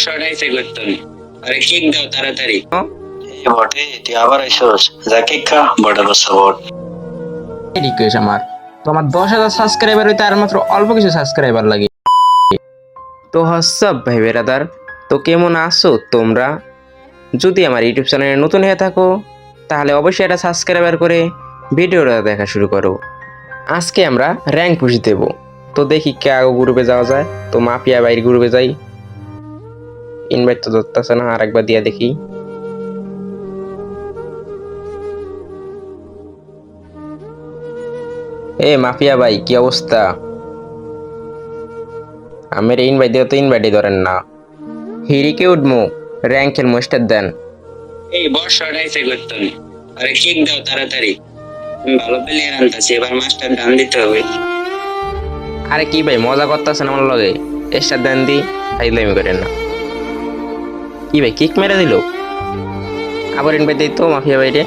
বর্ষাটা এসে করতো আরে কিক দাও তাড়াতাড়ি এই বটে তুই আবার আইসস যা কিকা বট রিকোয়েস্ট আমার তো আমার দশ হাজার সাবস্ক্রাইবার হইতে আর মাত্র অল্প কিছু সাবস্ক্রাইবার লাগে। তো হসব ভাই বেরাদার তো কেমন আছো তোমরা যদি আমার ইউটিউব চ্যানেলে নতুন হয়ে থাকো তাহলে অবশ্যই এটা সাবস্ক্রাইবার করে ভিডিওটা দেখা শুরু করো আজকে আমরা র্যাঙ্ক পুষি দেবো। তো দেখি কে আগে গ্রুপে যাওয়া যায় তো মাফিয়া বাইর গ্রুপে যাই ইনভাইট তো ধরতেছে না আর একবার দিয়ে দেখি। এ মাফিয়া ভাই কি অবস্থা? আমের ইনভাইট দিয়ে তো ইনভাইটই ধরেন না। হিরিকে উঠমু র্যাঙ্কের মোস্টার দেন। এই বর্ষাটা এসে করতো আরে কিক দাও তাড়াতাড়ি। আমি ভালো প্লেয়ার আনতেছি এবার মাস্টার দান দিতে হবে। আরে কি ভাই মজা করতেছেন আমার লগে। এক্সট্রা দেন দি ফাইজলামি করেন না। কি ভাই কিক মেরে দিল? আবার ইনভাইট দিই তো মাফিয়া ভাইরে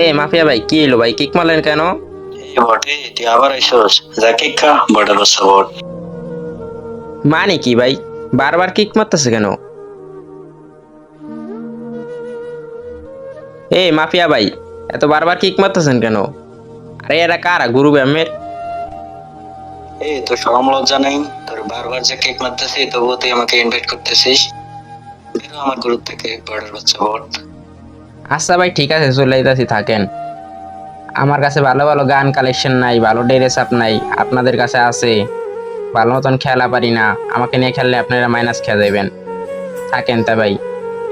এ মাফিয়া ভাই কি এলো ভাই? কিক মারলেন কেন? বটে তুই আবার আইসস। যা কিকা বড় বাচ্চা বট মানে কি ভাই? বারবার কিক মারতেছে কেন? এ মাফিয়া ভাই এত বারবার কিক মারতেছেন কেন? আরে এরা কারা? গুরু ব্যামের এই তো সরম লজ্জা নেই? তোর বারবার যে কেক মারতেছি তবুও তুই আমাকে ইনভাইট করতেছিস। বেরো আমার গ্রুপ থেকে বড় বাচ্চা বট আচ্ছা ভাই ঠিক আছে চলে যাইতাছি থাকেন। আমার কাছে ভালো ভালো গান কালেকশন নাই ভালো ড্রেস আপ নাই আপনাদের কাছে আছে। ভালো মতন খেলা পারি না আমাকে নিয়ে খেললে আপনারা মাইনাস খেয়ে যাবেন থাকেন তা ভাই।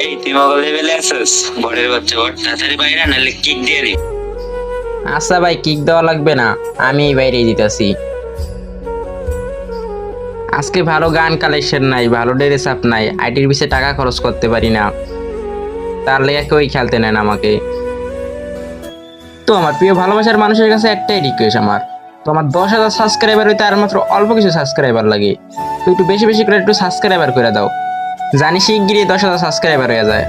এই তুই মগল লেভেলে আসিস বড়ের বাচ্চা বট তাড়াতাড়ি বাইরে নাহলে কিক দিয়ে দি আচ্ছা ভাই কিক দেওয়া লাগবে না আমি বাইরে দিতেছি। আজকে ভালো গান কালেকশন নাই, ভালো ড্রেস আপ নাই আইটির পিছিয়ে টাকা খরচ করতে পারি না। তার লেগে কেউই খেলতে নেন আমাকে। তো আমার প্রিয় ভালোবাসার মানুষের কাছে একটাই রিকোয়েস্ট আমার। তো আমার দশ হাজার সাবস্ক্রাইবার হইতে আর মাত্র অল্প কিছু সাবস্ক্রাইবার লাগে। তো একটু বেশি বেশি করে একটু সাবস্ক্রাইবার করে দাও। জানি শিগগিরই দশ হাজার সাবস্ক্রাইবার হয়ে যায়।